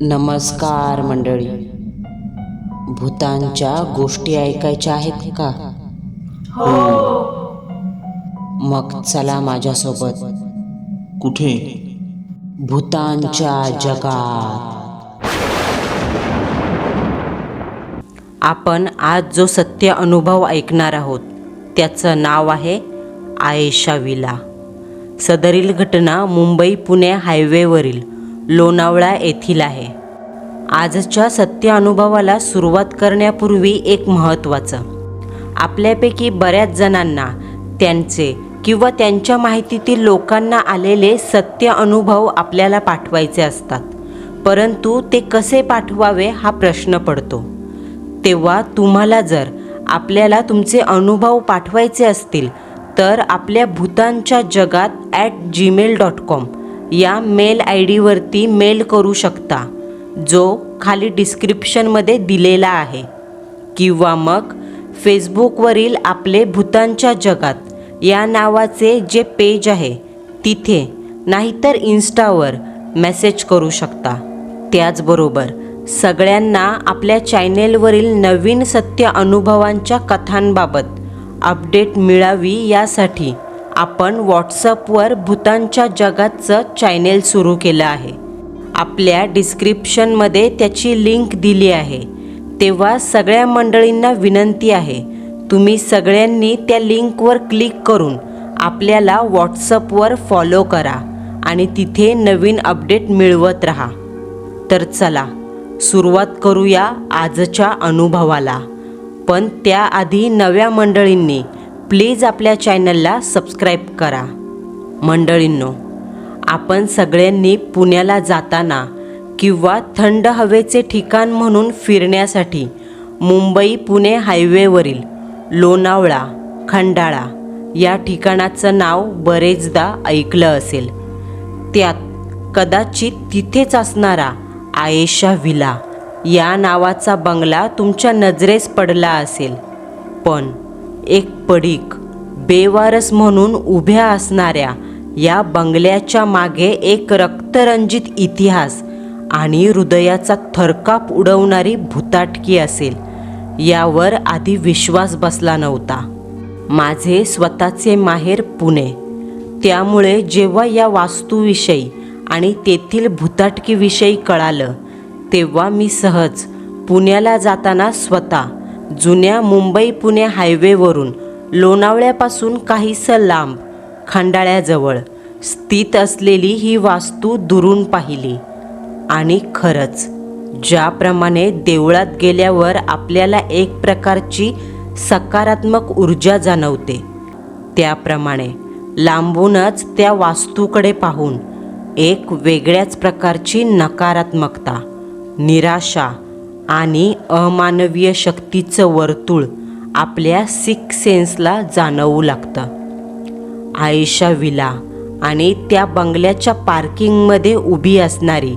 नमस्कार मंडळी. भूतांच्या गोष्टी ऐकायच्या आहेत का? मग चला माझ्यासोबत. कुठे? भूतांच्या जगात. आपण आज जो सत्य अनुभव ऐकणार आहोत त्याचं नाव आहे आयेशा विला सदरील घटना मुंबई पुणे हायवेवरील लोणावळा येथील आहे. आजच्या सत्य अनुभवाला सुरुवात करण्यापूर्वी एक महत्त्वाचं. आपल्यापैकी बऱ्याच जणांना त्यांचे किंवा त्यांच्या माहितीतील लोकांना आलेले सत्य अनुभव आपल्याला पाठवायचे असतात. परंतु ते कसे पाठवावे हा प्रश्न पडतो. तेव्हा तुम्हाला जर आपल्याला तुमचे अनुभव पाठवायचे असतील तर आपल्या भूतांच्या जगात ॲट जीमेल डॉट कॉम या मेल आय डीवरती मेल करू शकता जो खाली डिस्क्रिप्शनमध्ये दिलेला आहे. किंवा मग फेसबुकवरील आपले भूतांच्या जगात या नावाचे जे पेज आहे तिथे नाहीतर इन्स्टावर मेसेज करू शकता. त्याचबरोबर सगळ्यांना आपल्या चॅनेलवरील नवीन सत्य अनुभवांच्या कथांबाबत अपडेट मिळावी यासाठी आपण व्हॉट्सअपवर भूतांच्या जगाचं चॅनेल सुरू केलं आहे. आपल्या डिस्क्रिप्शनमध्ये त्याची लिंक दिली आहे. तेव्हा सगळ्या मंडळींना विनंती आहे तुम्ही सगळ्यांनी त्या लिंकवर क्लिक करून आपल्याला व्हॉट्सअपवर फॉलो करा आणि तिथे नवीन अपडेट मिळवत राहा. तर चला सुरुवात करूया आजच्या अनुभवाला. पण त्याआधी नव्या मंडळींनी प्लीज आपल्या चॅनलला सबस्क्राईब करा. मंडळींनो आपण सगळ्यांनी पुण्याला जाताना किंवा थंड हवेचे ठिकाण म्हणून फिरण्यासाठी मुंबई पुणे हायवेवरील लोणावळा खंडाळा या ठिकाणाचं नाव बरेचदा ऐकलं असेल. त्यात कदाचित तिथेच असणारा आयेशा विला या नावाचा बंगला तुमच्या नजरेस पडला असेल. पण एक पडीक बेवारस म्हणून उभ्या असणाऱ्या या बंगल्याच्या मागे एक रक्तरंजित इतिहास आणि हृदयाचा थरकाप उडवणारी भूताटकी असेल यावर आधी विश्वास बसला नव्हता. माझे स्वतःचे माहेर पुणे. त्यामुळे जेव्हा या वास्तूविषयी आणि तेथील भूताटकीविषयी कळालं तेव्हा मी सहज पुण्याला जाताना स्वतः जुन्या मुंबई पुणे हायवेवरून लोणावळ्यापासून काहीसं लांब खंडाळ्याजवळ स्थित असलेली ही वास्तू दुरून पाहिली. आणि खरंच ज्याप्रमाणे देवळात गेल्यावर आपल्याला एक प्रकारची सकारात्मक ऊर्जा जाणवते त्याप्रमाणे लांबूनच त्या वास्तूकडे पाहून एक वेगळ्याच प्रकारची नकारात्मकता निराशा आणि अमानवीय शक्तीचं वर्तुळ आपल्या सिक्स सेन्सला जाणवू लागतं. आयशा विला आणि त्या बंगल्याच्या पार्किंगमध्ये उभी असणारी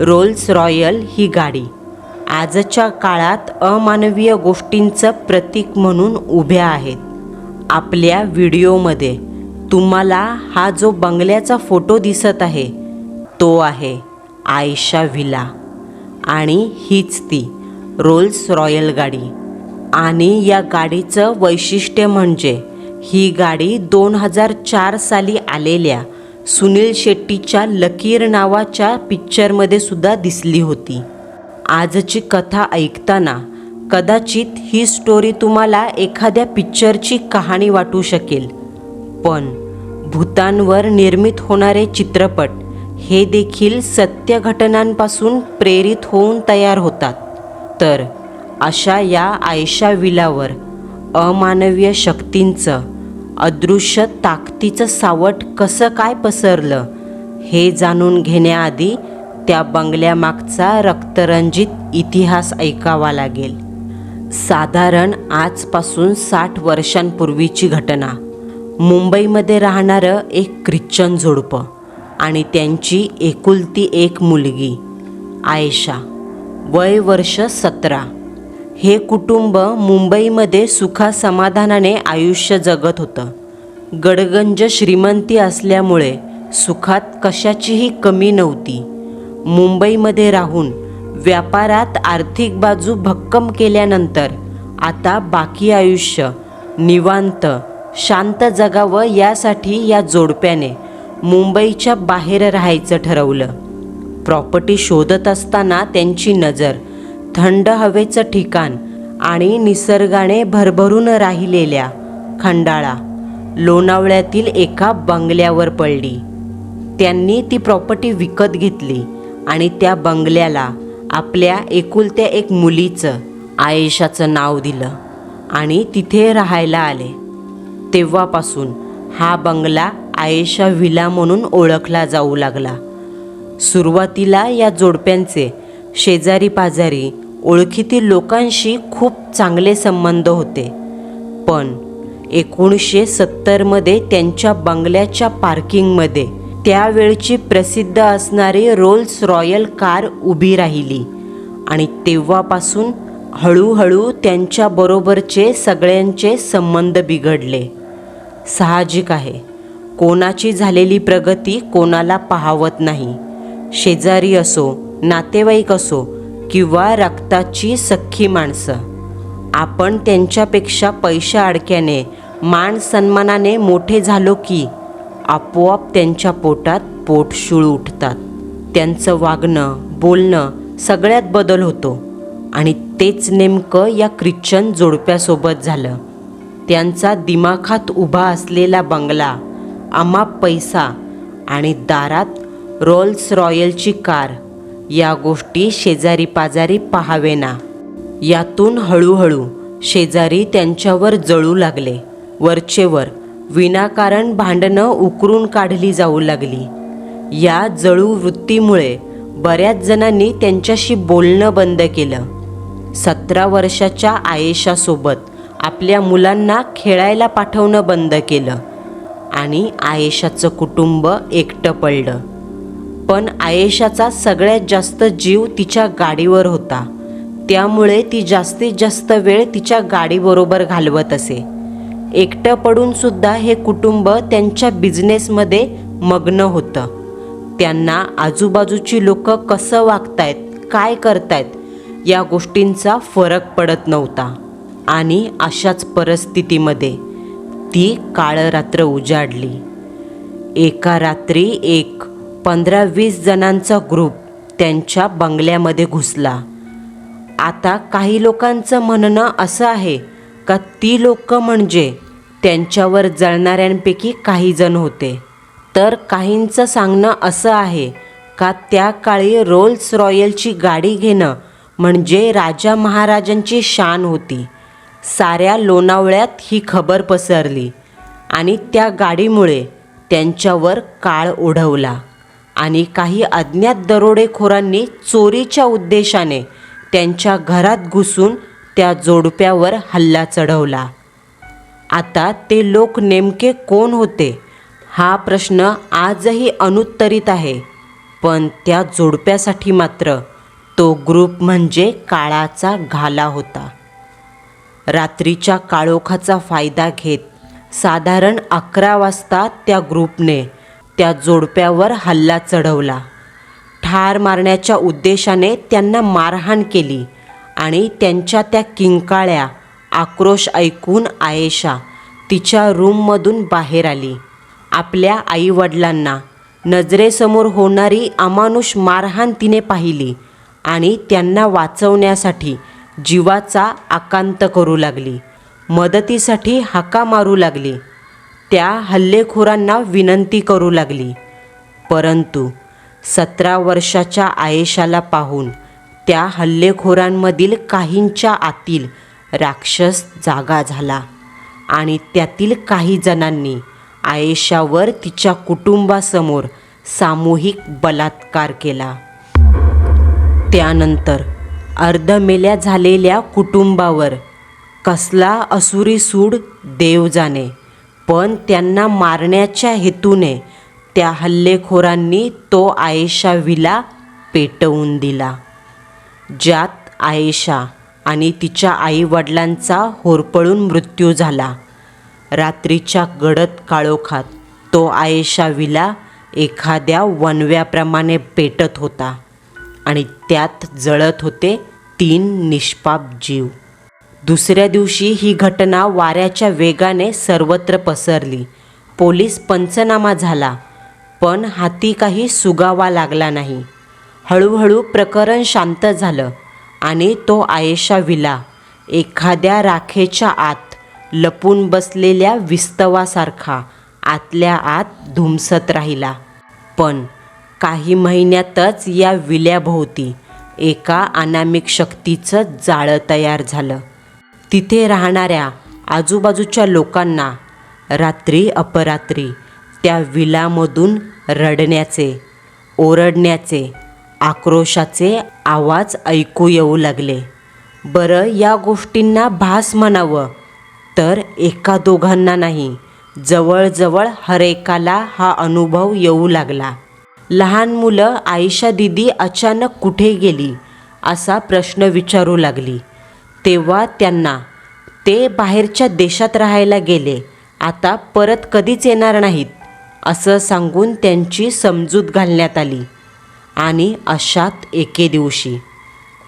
रोल्स रॉयल ही गाडी आजच्या काळात अमानवीय गोष्टींचं प्रतीक म्हणून उभ्या आहेत. आपल्या व्हिडिओमध्ये तुम्हाला हा जो बंगल्याचा फोटो दिसत आहे तो आहे आयशा विला. आणि हीच ती रोल्स रॉयल गाडी. आणि या गाडीचं वैशिष्ट्य म्हणजे ही गाडी दोन हजार चार साली आलेल्या सुनील शेट्टीच्या लकीर नावाच्या पिक्चरमध्ये सुद्धा दिसली होती. आजची कथा ऐकताना कदाचित ही स्टोरी तुम्हाला एखाद्या पिक्चरची कहाणी वाटू शकेल. पण भूतांवर निर्मित होणारे चित्रपट हे देखील सत्य घटनांपासून प्रेरित होऊन तयार होतात. तर अशा या आयशा विलावर अमानवीय शक्तींचं अदृश्य ताकदीचं सावट कसं काय पसरलं हे जाणून घेण्याआधी त्या बंगल्यामागचा रक्तरंजित इतिहास ऐकावा लागेल. साधारण आजपासून साठ वर्षांपूर्वीची घटना. मुंबईमध्ये राहणारं एक ख्रिश्चन झोडपं. आणि त्यांची एकुलती एक मुलगी आयशा वय वर्ष सतरा. हे कुटुंब मुंबईमध्ये सुखासमाधानाने आयुष्य जगत होतं. गडगंज श्रीमंती असल्यामुळे सुखात कशाचीही कमी नव्हती. मुंबईमध्ये राहून व्यापारात आर्थिक बाजू भक्कम केल्यानंतर आता बाकी आयुष्य निवांत शांत जगावं यासाठी या जोडप्याने मुंबईच्या बाहेर राहायचं ठरवलं. प्रॉपर्टी शोधत असताना त्यांची नजर थंड हवेचं ठिकाण आणि निसर्गाने भरभरून राहिलेल्या खंडाळा लोणावळ्यातील एका बंगल्यावर पडली. त्यांनी ती प्रॉपर्टी विकत घेतली आणि त्या बंगल्याला आपल्या एकुलत्या एक मुलीचं आयेशाचं नाव दिलं आणि तिथे राहायला आले. तेव्हापासून हा बंगला आयेशा विला म्हणून ओळखला जाऊ लागला. सुरुवातीला या जोडप्यांचे शेजारी पाजारी ओळखीतील लोकांशी खूप चांगले संबंध होते. पण एकोणीसशे सत्तरमध्ये त्यांच्या बंगल्याच्या पार्किंगमध्ये त्यावेळची प्रसिद्ध असणारी रोल्स रॉयल कार उभी राहिली आणि तेव्हापासून हळूहळू त्यांच्याबरोबरचे सगळ्यांचे संबंध बिघडले. साहजिक आहे. कोणाची झालेली प्रगती कोणाला पाहावत नाही. शेजारी असो नातेवाईक असो किंवा रक्ताची सख्खी माणसं. आपण त्यांच्यापेक्षा पैशा अडक्याने मान सन्मानाने मोठे झालो की आपोआप त्यांच्या पोटात पोटशूळ उठतात. त्यांचं वागणं बोलणं सगळ्यात बदल होतो. आणि तेच नेमकं या ख्रिश्चन जोडप्यासोबत झालं. त्यांचा दिमाखात उभा असलेला बंगला अमाप पैसा आणि दारात रोल्स रॉयलची कार या गोष्टी शेजारी पाजारी पाहावेना. यातून हळूहळू शेजारी त्यांच्यावर जळू लागले. वरचेवर विनाकारण भांडणं उकरून काढली जाऊ लागली. या जळू वृत्तीमुळे बऱ्याच जणांनी त्यांच्याशी बोलणं बंद केलं. सतरा वर्षाच्या आयेशासोबत आपल्या मुलांना खेळायला पाठवणं बंद केलं. आणि आयेशाचं कुटुंब एकटं पडलं. पण आयेशाचा सगळ्यात जास्त जीव तिच्या गाडीवर होता. त्यामुळे ती जास्तीत जास्त वेळ तिच्या गाडीबरोबर घालवत असे. एकटं पडूनसुद्धा हे कुटुंब त्यांच्या बिझनेसमध्ये मग्न होतं. त्यांना आजूबाजूची लोक कसं वागतायत काय करतायत या गोष्टींचा फरक पडत नव्हता. आणि अशाच परिस्थितीमध्ये ती काळं रात्र उजाडली. एका रात्री एक पंधरा वीस जणांचा ग्रुप त्यांच्या बंगल्यामध्ये घुसला. आता काही लोकांचं म्हणणं असं आहे का ती लोक म्हणजे त्यांच्यावर जळणाऱ्यांपैकी काही जण होते. तर काहींचं सांगणं असं आहे का त्या काळी रोल्स रॉयलची गाडी घेणं म्हणजे राजा महाराजांची शान होती. साऱ्या लोणावळ्यात ही खबर पसरली आणि त्या गाडीमुळे त्यांच्यावर काळ ओढवला आणि काही अज्ञात दरोडेखोरांनी चोरीच्या उद्देशाने त्यांच्या घरात घुसून त्या जोडप्यावर हल्ला चढवला. आता ते लोक नेमके कोण होते? हा प्रश्न आजही अनुत्तरित आहे. पण त्या जोडप्यासाठी मात्र तो ग्रुप म्हणजे काळाचा घाला होता. रात्रीच्या काळोखाचा फायदा घेत साधारण अकरा वाजता त्या ग्रुपने त्या जोडप्यावर हल्ला चढवला. ठार मारण्याच्या उद्देशाने त्यांना मारहाण केली आणि त्यांच्या त्या किंकाळ्या आक्रोश ऐकून आयेशा तिच्या रूममधून बाहेर आली. आपल्या आईवडिलांना नजरेसमोर होणारी अमानुष मारहाण तिने पाहिली आणि त्यांना वाचवण्यासाठी जीवाचा आकांत करू लागली. मदतीसाठी हाका मारू लागली. त्या हल्लेखोरांना विनंती करू लागली. परंतु सतरा वर्षाच्या आयेशाला पाहून त्या हल्लेखोरांमधील काहींच्या आतील राक्षस जागा झाला आणि त्यातील काही जणांनी आयेशावर तिच्या कुटुंबासमोर सामूहिक बलात्कार केला. त्यानंतर अर्धमेल्या झालेल्या कुटुंबावर. कसला असुरी सूड देव जाणे. पण त्यांना मारण्याच्या हेतूने त्या हल्लेखोरांनी तो आयेशा विला पेटवून दिला. ज्यात आयेशा आणि तिच्या आईवडिलांचा होरपळून मृत्यू झाला. रात्रीच्या गडद काळोखात तो आयेशा विला एखाद्या वनव्याप्रमाणे पेटत होता. आणि त्यात जळत होते तीन निष्पाप जीव. दुसऱ्या दिवशी ही घटना वाऱ्याच्या वेगाने सर्वत्र पसरली. पोलीस पंचनामा झाला पण हाती काही सुगावा लागला नाही. हळूहळू प्रकरण शांत झालं आणि तो आयेशा विला एखाद्या राखेच्या आत लपून बसलेल्या विस्तवासारखा आतल्या आत धुमसत राहिला. पण काही महिन्यातच या विल्याभोवती एका अनामिक शक्तीचं जाळं तयार झालं. तिथे राहणाऱ्या आजूबाजूच्या लोकांना रात्री अपरात्री त्या विलामधून रडण्याचे ओरडण्याचे आक्रोशाचे आवाज ऐकू येऊ लागले. बरं या गोष्टींना भास म्हणावं तर एका दोघांना नाही जवळजवळ हरेकाला हा अनुभव येऊ लागला. लहान मुलं आयशा दिदी अचानक कुठे गेली? असा प्रश्न विचारू लागली. तेव्हा त्यांना ते बाहेरच्या देशात राहायला गेले. आता परत कधीच येणार नाहीत असं सांगून त्यांची समजूत घालण्यात आली. आणि अशात एके दिवशी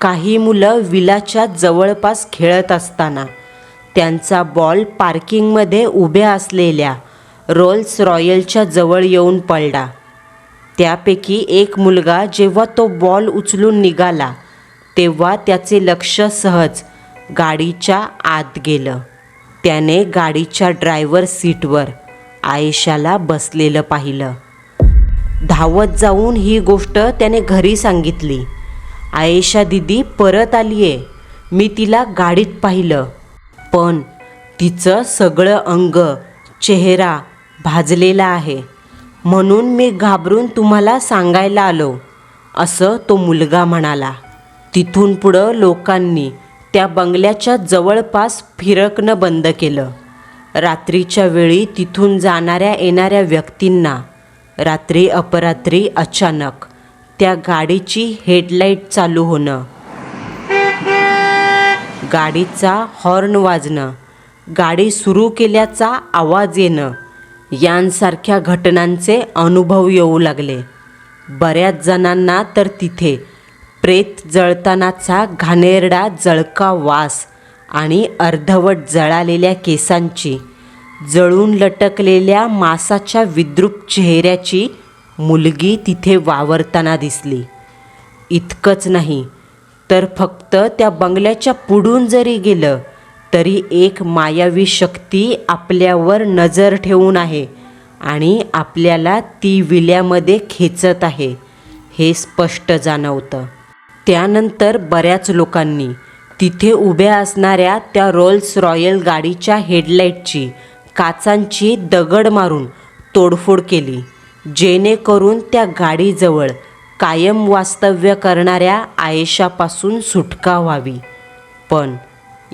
काही मुलं विलाच्या जवळपास खेळत असताना त्यांचा बॉल पार्किंगमध्ये उभ्या असलेल्या रोल्स रॉयलच्या जवळ येऊन पडला. त्यापैकी एक मुलगा जेव्हा तो बॉल उचलून निघाला तेव्हा त्याचे लक्ष सहज गाडीच्या आत गेलं. त्याने गाडीच्या ड्रायव्हर सीटवर आयशाला बसलेलं पाहिलं. धावत जाऊन ही गोष्ट त्याने घरी सांगितली. आयशा दिदी परत आली आहे मी तिला गाडीत पाहिलं. पण तिचं सगळं अंग चेहरा भाजलेला आहे. म्हणून मी घाबरून तुम्हाला सांगायला आलो. असं तो मुलगा म्हणाला. तिथून पुढं लोकांनी त्या बंगल्याच्या जवळपास फिरकणं बंद केलं. रात्रीच्या वेळी तिथून जाणाऱ्या येणाऱ्या व्यक्तींना रात्री अपरात्री अचानक त्या गाडीची हेडलाईट चालू होणं गाडीचा हॉर्न वाजणं गाडी सुरू केल्याचा आवाज येणं यांसारख्या घटनांचे अनुभव येऊ लागले. बऱ्याच जणांना तर तिथे प्रेत जळतानाचा घाणेरडा जळका वास आणि अर्धवट जळालेल्या केसांची जळून लटकलेल्या मासाच्या विद्रूप चेहऱ्याची मुलगी तिथे वावरताना दिसली. इतकंच नाही तर फक्त त्या बंगल्याच्या पुढून जरी गेलं तरी एक मायावी शक्ती आपल्यावर नजर ठेवून आहे आणि आपल्याला ती विल्यामध्ये खेचत आहे हे स्पष्ट जाणवतं. त्यानंतर बऱ्याच लोकांनी तिथे उभ्या असणाऱ्या त्या रोल्स रॉयल गाडीच्या हेडलाईटची काचांची दगड मारून तोडफोड केली जेणेकरून त्या गाडीजवळ कायम वास्तव्य करणाऱ्या आयेशापासून सुटका व्हावी. पण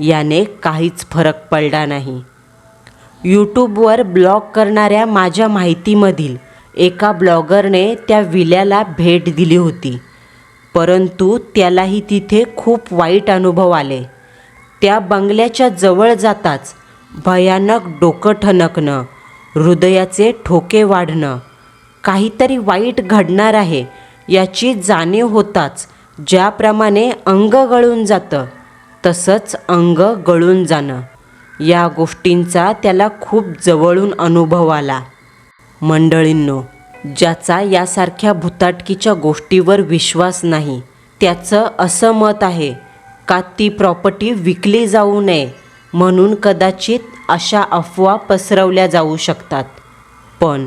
याने काहीच फरक पडला नाही. यूट्यूबवर ब्लॉग करणाऱ्या माझ्या माहितीमधील एका ब्लॉगरने त्या विल्याला भेट दिली होती. परंतु त्यालाही तिथे खूप वाईट अनुभव आले. त्या बंगल्याच्या जवळ जाताच भयानक डोकं ठणकणं हृदयाचे ठोके वाढणं काहीतरी वाईट घडणार आहे याची जाणीव होताच ज्याप्रमाणे अंग गळून जातं. तसंच अंग गळून जाणं. या गोष्टींचा त्याला खूप जवळून अनुभव आला. मंडळींनो ज्याचा यासारख्या भुताटकीच्या गोष्टीवर विश्वास नाही त्याचं असं मत आहे का ती प्रॉपर्टी विकली जाऊ नये म्हणून कदाचित अशा अफवा पसरवल्या जाऊ शकतात. पण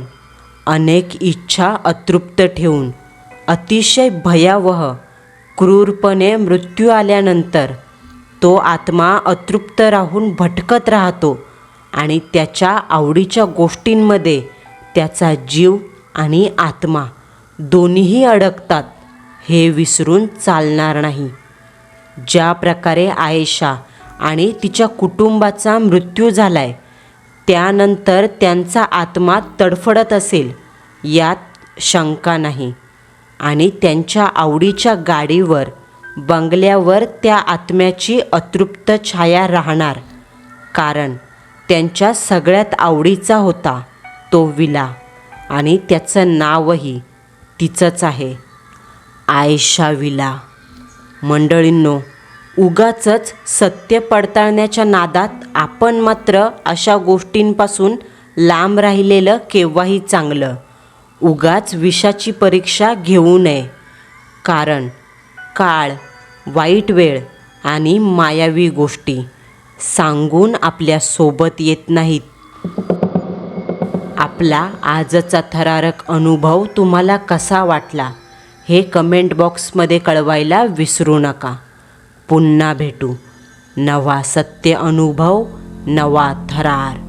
अनेक इच्छा अतृप्त ठेवून अतिशय भयावह क्रूरपणे मृत्यू आल्यानंतर तो आत्मा अतृप्त राहून भटकत राहतो आणि त्याच्या आवडीच्या गोष्टींमध्ये त्याचा जीव आणि आत्मा दोन्हीही अडकतात हे विसरून चालणार नाही. ज्या प्रकारे आयशा आणि तिच्या कुटुंबाचा मृत्यू झालाय त्यानंतर त्यांचा आत्मा तडफडत असेल यात शंका नाही. आणि त्यांच्या आवडीच्या गाडीवर बंगल्यावर त्या आत्म्याची अतृप्त छाया राहणार. कारण त्यांच्या सगळ्यात आवडीचा होता तो विला आणि त्याचं नावही तिचंच आहे. आयशा विला. मंडळींनो उगाचच सत्य पडताळण्याच्या नादात आपण मात्र अशा गोष्टींपासून लांब राहिलेलं केव्हाही चांगलं. उगाच विषाची परीक्षा घेऊ नये. कारण काळ वाईट वेळ आणि मायावी गोष्टी सांगून आपल्यासोबत येत नाहीत. आपला आजचा थरारक अनुभव तुम्हाला कसा वाटला हे कमेंट बॉक्समध्ये कळवायला विसरू नका. पुन्हा भेटू. नवा सत्य अनुभव नवा थरार.